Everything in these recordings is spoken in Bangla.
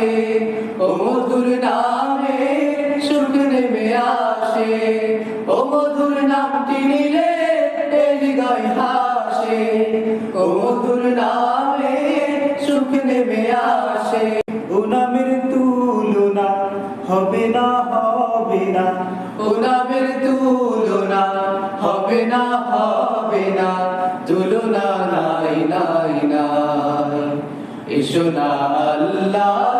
হাসে ও মধুর নামে সুখ নেমে আসে ও মধুর নামটি নিলে হৃদয় হাসে ও মধুর নামে সুখ নেমে আসে। ও তুলনা হবে না হবে না। ও তুলনা হবে না হবে না। তুলনা নাই নাই নাই। এসো না আল্লাহর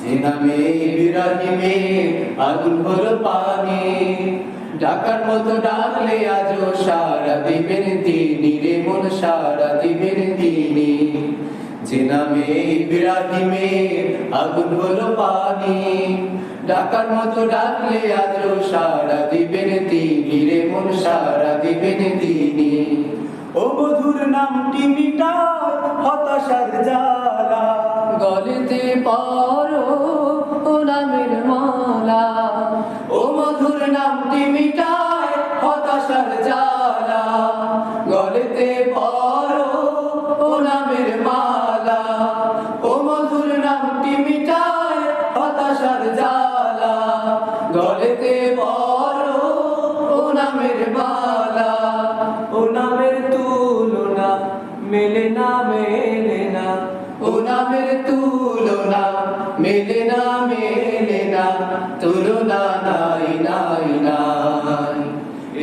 যে বিরাহিমে আগুন পানি। ডাকার মতো ডাকলে আজও সারা দিবেন তিনি রে মন সারা দিবেন তিনি। যে নামে ইব্রাহিমে আগুন পানি। ডাকার মতো ডাকলে সারা দিবেন তিনি রে মন সারা দিবেন তিনি। ও নামটি হতাশার জ্বালা। গলিতে পড়ো ও মধুর নামটি গলিতে ও মালা। মেলে না মেলে না। ও নামের তুলনা মেলে না